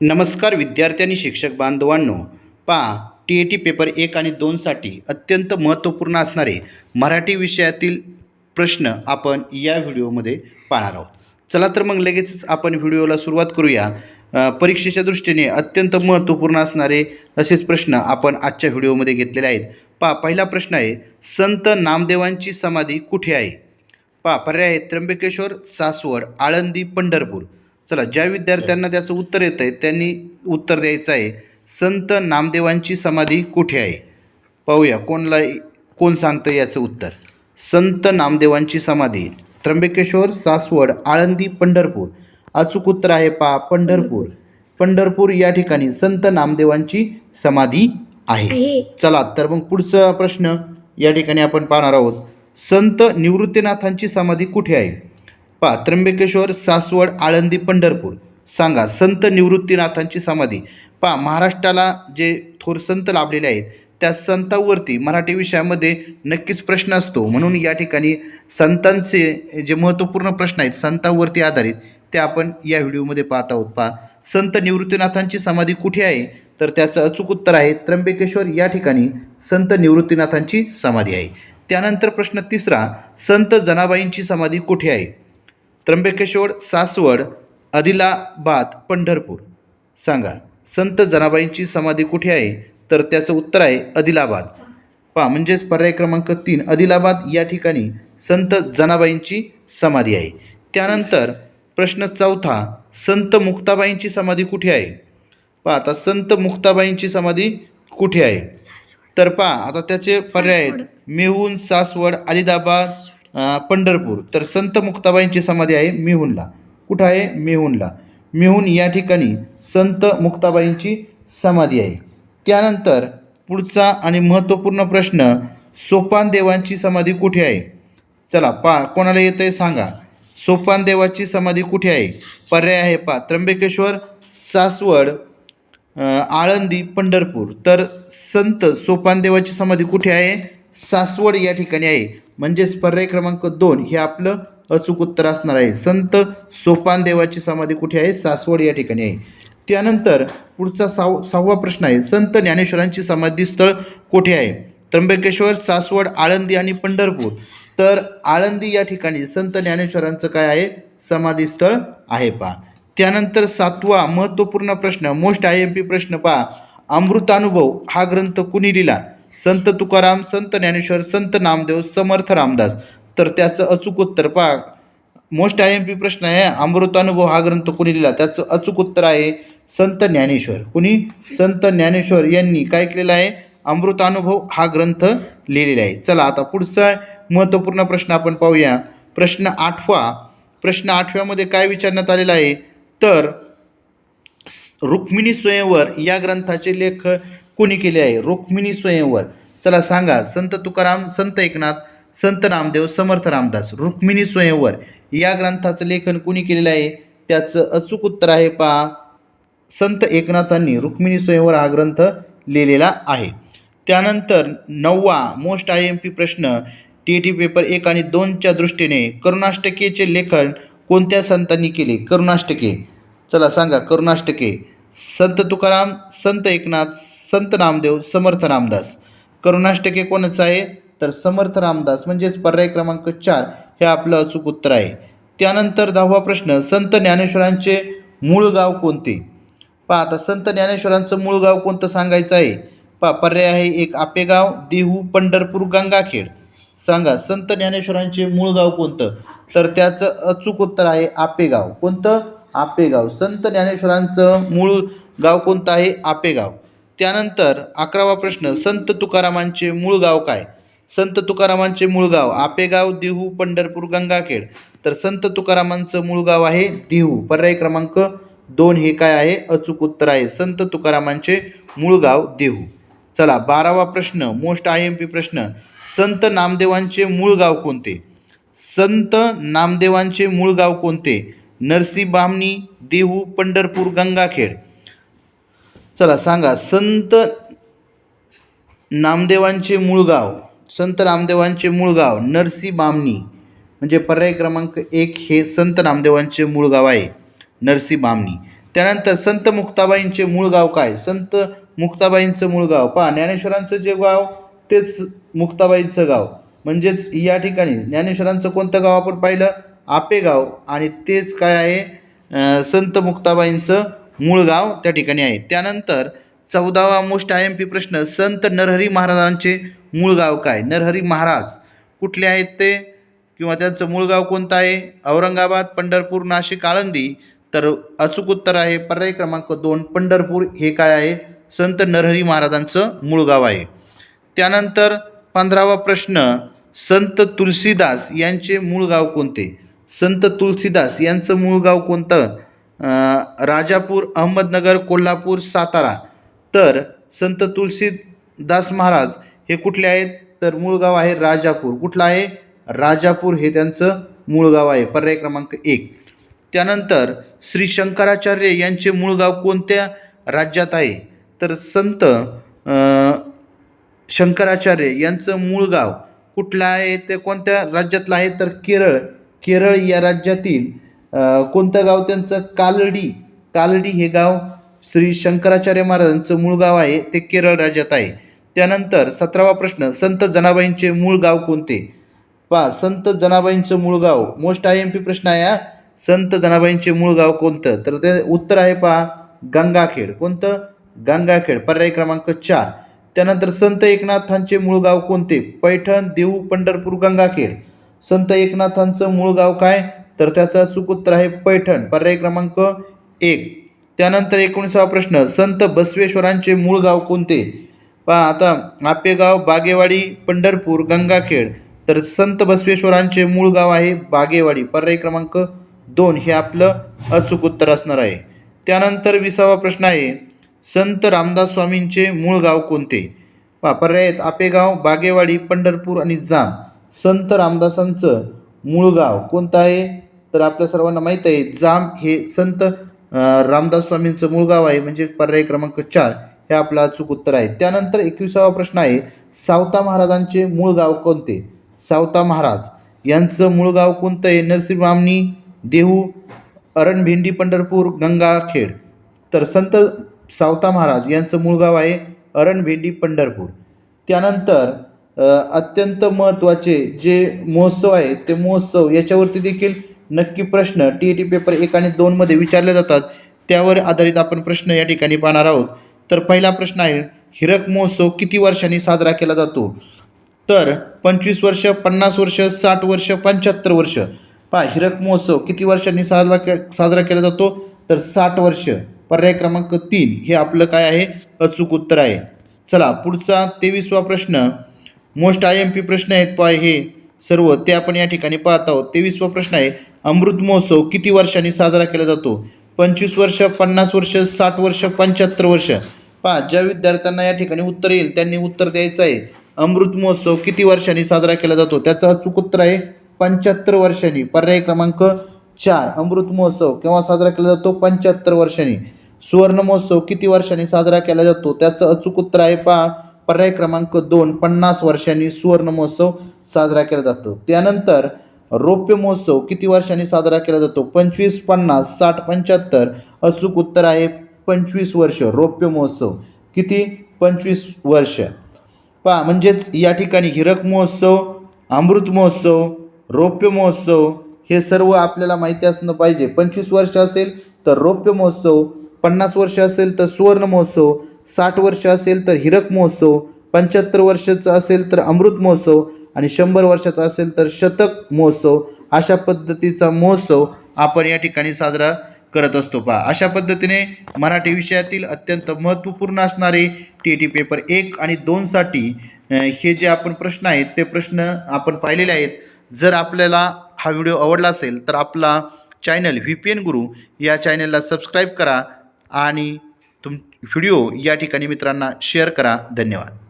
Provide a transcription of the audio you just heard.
नमस्कार विद्यार्थी आणि शिक्षक बांधवांनो पहा टी ए टी पेपर एक आणि दोनसाठी अत्यंत महत्त्वपूर्ण असणारे मराठी विषयातील प्रश्न आपण या व्हिडिओमध्ये पाहणार आहोत. चला तर मग लगेचच आपण व्हिडिओला सुरुवात करूया. परीक्षेच्या दृष्टीने अत्यंत महत्त्वपूर्ण असणारे असेच प्रश्न आपण आजच्या व्हिडिओमध्ये घेतलेले आहेत. पहा पहिला प्रश्न आहे संत नामदेवांची समाधी कुठे आहे? पहा पर्याय आहे त्र्यंबकेश्वर सासवड आळंदी पंढरपूर. चला ज्या विद्यार्थ्यांना त्याचं उत्तर येतं आहे त्यांनी उत्तर द्यायचं आहे. संत नामदेवांची समाधी कुठे आहे? पाहूया कोणला कोण सांगतं याचं उत्तर? संत नामदेवांची समाधी त्र्यंबकेश्वर सासवड आळंदी पंढरपूर. अचूक उत्तर आहे पहा पंढरपूर. पंढरपूर या ठिकाणी संत नामदेवांची समाधी आहे. आहे. चला तर मग पुढचा प्रश्न या ठिकाणी आपण पाहणार आहोत. संत निवृत्तीनाथांची समाधी कुठे आहे? पा त्र्यंबकेश्वर सासवड आळंदी पंढरपूर. सांगा संत निवृत्तीनाथांची समाधी. पहा महाराष्ट्राला जे थोर संत लाभलेले आहेत त्या संतांवरती मराठी विषयामध्ये नक्कीच प्रश्न असतो. म्हणून या ठिकाणी संतांचे जे महत्त्वपूर्ण प्रश्न आहेत संतांवरती आधारित ते आपण या व्हिडिओमध्ये पाहत आहोत. पहा संत निवृत्तीनाथांची समाधी कुठे आहे? तर त्याचं अचूक उत्तर आहे त्र्यंबकेश्वर या ठिकाणी संत निवृत्तीनाथांची समाधी आहे. त्यानंतर प्रश्न तिसरा संत जनाबाईंची समाधी कुठे आहे? त्र्यंबकेश्वर सासवड आदिलाबाद पंढरपूर. सांगा संत जनाबाईंची समाधी कुठे आहे? तर त्याचं उत्तर आहे आदिलाबाद. पहा म्हणजेच पर्याय क्रमांक तीन आदिलाबाद या ठिकाणी संत जनाबाईंची समाधी आहे. त्यानंतर प्रश्न चौथा संत मुक्ताबाईंची समाधी कुठे आहे? पहा आता संत मुक्ताबाईंची समाधी कुठे आहे? तर पहा आता त्याचे पर्याय आहेत. मेहून सासवड अलिदाबाद पंढरपूर. तर संत मुक्ताबाईंची समाधी आहे मिहूनला. कुठं आहे? मेहूनला. मिहून या ठिकाणी संत मुक्ताबाईंची समाधी आहे. त्यानंतर पुढचा आणि महत्त्वपूर्ण प्रश्न सोपान देवांची समाधी कुठे आहे? चला पा कोणाला येतं आहे सांगा. सोपान देवाची समाधी कुठे आहे? पर्याय आहे पा त्र्यंबकेश्वर सासवड आळंदी पंढरपूर. तर संत सोपान देवाची समाधी कुठे आहे? सासवड या ठिकाणी आहे. म्हणजेच पर्याय क्रमांक दोन हे आपलं अचूक उत्तर असणार आहे. संत सोपान देवाची समाधी कुठे आहे? सासवड या ठिकाणी आहे. त्यानंतर पुढचा साव सहावा प्रश्न आहे. संत ज्ञानेश्वरांची समाधी स्थळ कुठे आहे? त्र्यंबकेश्वर सासवड आळंदी आणि पंढरपूर. तर आळंदी या ठिकाणी संत ज्ञानेश्वरांचं काय आहे? समाधी स्थळ आहे पहा. त्यानंतर सातवा महत्त्वपूर्ण प्रश्न मोस्ट आय एम पी प्रश्न पहा. अमृतानुभव हा ग्रंथ कुणी लिहिला? संत तुकाराम संत ज्ञानेश्वर संत नामदेव समर्थ रामदास. तर त्याचं अचूक उत्तर पहा. मोस्ट आय एम पी प्रश्न आहे अमृतानुभव हा ग्रंथ कोणी लिहिला? त्याचं अचूक उत्तर आहे संत ज्ञानेश्वर. कुणी? संत ज्ञानेश्वर यांनी काय केलेलं आहे? अमृतानुभव हा ग्रंथ लिहिलेला आहे. चला आता पुढचा महत्त्वपूर्ण प्रश्न आपण पाहूया. प्रश्न आठवा. प्रश्न आठव्यामध्ये काय विचारण्यात आलेला आहे? तर रुक्मिणी स्वयंवर या ग्रंथाचे लेख कोणी केले आहे? रुक्मिणी स्वयंवर. चला सांगा संत तुकाराम संत एकनाथ संत रामदेव समर्थ रामदास रुक्मिणी स्वयंवर. या ग्रंथाचं लेखन कोणी केलेलं आहे? त्याचं अचूक उत्तर आहे पहा. संत एकनाथांनी रुक्मिणी स्वयंवर हा ग्रंथ लिहिलेला आहे. त्यानंतर नववा मोस्ट आय एम पी प्रश्न टी टी पेपर एक आणि दोनच्या दृष्टीने करुणाष्टकेचे लेखन कोणत्या संतांनी केले? करुणाष्टके. चला सांगा करुणाष्टके. संत तुकाराम संत एकनाथ संत नामदेव समर्थ रामदास करुणाष्टके कोणाचं आहे? तर समर्थ रामदास म्हणजेच पर्याय क्रमांक चार हे आपलं अचूक उत्तर आहे. त्यानंतर दहावा प्रश्न संत ज्ञानेश्वरांचे मूळ गाव कोणते? पहा आता संत ज्ञानेश्वरांचं मूळ गाव कोणतं सांगायचं आहे? पहा पर्याय आहे एक आपेगाव देहू पंढरपूर गंगाखेड. सांगा संत ज्ञानेश्वरांचे मूळ गाव कोणतं? तर त्याचं अचूक उत्तर आहे आपेगाव. कोणतं? आपेगाव. संत ज्ञानेश्वरांचं मूळ गाव कोणतं आहे? आपेगाव. त्यानंतर अकरावा प्रश्न संत तुकारामांचे मूळ गाव काय? संत तुकारामांचे मूळ गाव आपेगाव देहू पंढरपूर गंगाखेड. तर संत तुकारामांचं मूळ गाव आहे देहू. पर्याय क्रमांक दोन हे काय आहे? अचूक उत्तर आहे. संत तुकारामांचे मूळ गाव देहू. चला बारावा प्रश्न मोस्ट आय एम पी प्रश्न. संत नामदेवांचे मूळ गाव कोणते? संत नामदेवांचे मूळ गाव कोणते? नरसी बामणी देहू पंढरपूर गंगाखेड. चला सांगा संत नामदेवांचे मूळ गाव संत नामदेवांचे मूळ गाव नरसी बामणी म्हणजे पर्याय क्रमांक एक हे संत नामदेवांचे मूळ गाव आहे नरसी बामणी त्यानंतर संत मुक्ताबाईंचे मूळ गाव काय? संत मुक्ताबाईंचं मूळ गाव. पहा ज्ञानेश्वरांचं जे गाव तेच मुक्ताबाईंचं गाव. म्हणजेच या ठिकाणी ज्ञानेश्वरांचं कोणतं गाव आपण पाहिलं? आपेगाव. आणि तेच काय आहे? संत मुक्ताबाईंचं मूळ गाव त्या ठिकाणी आहे. त्यानंतर चौदावा मोस्ट आय एम पी प्रश्न संत नरहरी महाराजांचे मूळ गाव काय? नरहरी महाराज. कुठले आहेत ते? किंवा त्यांचं मूळ गाव कोणतं आहे? औरंगाबाद पंढरपूर नाशिक आळंदी. तर अचूक उत्तर आहे पर्याय क्रमांक दोन पंढरपूर. हे काय आहे? संत नरहरी महाराजांचं मूळ गाव आहे. त्यानंतर पंधरावा प्रश्न संत तुलसीदास यांचे मूळ गाव कोणते? संत तुलसीदास यांचं मूळ गाव कोणतं? राजापूर अहमदनगर कोल्हापूर सातारा. तर संत तुलसीदास महाराज हे कुठले आहेत? तर मूळ गाव आहे राजापूर. कुठलं आहे? राजापूर हे त्यांचं मूळ गाव आहे. पर्याय क्रमांक एक. त्यानंतर श्री शंकराचार्य यांचे मूळ गाव कोणत्या राज्यात आहे? तर संत शंकराचार्य यांचं मूळ गाव कुठलं आहे? ते कोणत्या राज्यातलं आहे? तर केरळ. केरळ या राज्यातील कोणतं गाव त्यांचं? कालडी. कालडी हे गाव श्री शंकराचार्य महाराजांचं मूळ गाव आहे. ते केरळ राज्यात आहे. त्यानंतर सतरावा प्रश्न संत जनाबाईंचे मूळ गाव कोणते? पहा संत जनाबाईंचं मूळ गाव. मोस्ट आय एम पी प्रश्न आहे संत जनाबाईंचे मूळ गाव कोणतं? तर ते उत्तर आहे पहा गंगाखेड. कोणतं? गंगाखेड पर्याय क्रमांक चार. त्यानंतर संत एकनाथांचे मूळ गाव कोणते? पैठण देऊ पंढरपूर गंगाखेड. संत एकनाथांचं मूळ गाव काय? तर त्याचं अचूक उत्तर आहे पैठण. पर्याय क्रमांक एक. त्यानंतर एकोणीसावा प्रश्न संत बसवेश्वरांचे मूळ गाव कोणते? पहा आता आपेगाव बागेवाडी पंढरपूर गंगाखेड. तर संत बसवेश्वरांचे मूळ गाव आहे बागेवाडी. पर्याय क्रमांक दोन हे आपलं अचूक उत्तर असणार आहे. त्यानंतर विसावा प्रश्न आहे संत रामदास स्वामींचे मूळ गाव कोणते? पहा पर्याय आहेत आपेगाव बागेवाडी पंढरपूर आणि जाम संत रामदासांचं मूळ गाव कोणतं आहे? तर आपल्या सर्वांना माहीत आहे जाम हे संत रामदास स्वामींचं मूळ गाव आहे म्हणजे पर्याय क्रमांक चार हे आपलं अचूक उत्तर आहे. त्यानंतर एकविसावा प्रश्न आहे सावता महाराजांचे मूळ गाव कोणते? सावता महाराज यांचं मूळ गाव कोणतं आहे? नरसिंहमामणी देहू अरणभेंडी पंढरपूर गंगाखेड तर संत सावता महाराज यांचं मूळ गाव आहे अरणभेंडी पंढरपूर. त्यानंतर अत्यंत महत्त्वाचे जे महोत्सव आहे ते महोत्सव याच्यावरती देखील नक्की प्रश्न टी ई टी पेपर एक आणि दोनमध्ये विचारले जातात. त्यावर आधारित आपण प्रश्न या ठिकाणी पाहणार आहोत. तर पहिला प्रश्न आहे हिरक महोत्सव किती वर्षांनी साजरा केला जातो? तर पंचवीस वर्ष पन्नास वर्ष साठ वर्ष पंच्याहत्तर वर्ष. पहा हिरक महोत्सव किती वर्षांनी साजरा के साजरा केला जातो? तर साठ वर्ष. पर्याय क्रमांक तीन. हे आपलं काय आहे? अचूक उत्तर आहे. चला पुढचा तेवीसवा प्रश्न. मोस्ट आय एम पी प्रश्न आहेत पहा हे सर्व. ते आपण या ठिकाणी पाहत आहोत. तेवीसवा प्रश्न आहे अमृत महोत्सव किती वर्षांनी साजरा केला जातो? पंचवीस वर्ष पन्नास वर्ष साठ वर्ष पंच्याहत्तर वर्ष? पहा ज्या विद्यार्थ्यांना या ठिकाणी उत्तर येईल त्यांनी उत्तर द्यायचं आहे. अमृत महोत्सव किती वर्षांनी साजरा केला जातो? त्याचं अचूक उत्तर आहे पंच्याहत्तर वर्षांनी. पर्याय क्रमांक चार अमृत महोत्सव केव्हा साजरा केला जातो? पंच्याहत्तर वर्षांनी. सुवर्ण महोत्सव किती वर्षांनी साजरा केला जातो? त्याचं अचूक उत्तर आहे पहा. पर्याय क्रमांक दोन पन्नास वर्षांनी सुवर्ण महोत्सव साजरा केला जातो. त्यानंतर रौप्य महोत्सव किती वर्षांनी साजरा केला जातो? पंचवीस पन्नास साठ पंच्याहत्तर अचूक उत्तर आहे पंचवीस वर्ष रौप्य महोत्सव. किती? पंचवीस वर्ष. पहा म्हणजेच या ठिकाणी हिरक महोत्सव अमृत महोत्सव रौप्य महोत्सव हे सर्व आपल्याला माहिती असणं पाहिजे. पंचवीस वर्ष असेल तर रौप्य महोत्सव पन्नास वर्ष असेल तर सुवर्ण महोत्सव साठ वर्ष असेल तर हिरक महोत्सव पंच्याहत्तर वर्षाचं असेल तर अमृत महोत्सव आणि शंभर वर्षाचा असेल तर शतक महोत्सव अशा पद्धतीचा महोत्सव आपण या ठिकाणी साजरा करत असतो. पहा अशा पद्धतीने मराठी विषयातील अत्यंत महत्त्वपूर्ण असणारे टी टी पेपर एक आणि दोनसाठी हे जे आपण प्रश्न आहेत ते प्रश्न आपण पाहिलेले आहेत. जर आपल्याला हा व्हिडिओ आवडला असेल तर आपला चॅनल व्ही पी एन गुरु या चॅनलला सबस्क्राईब करा आणि तुम व्हिडिओ या ठिकाणी मित्रांना शेअर करा. धन्यवाद.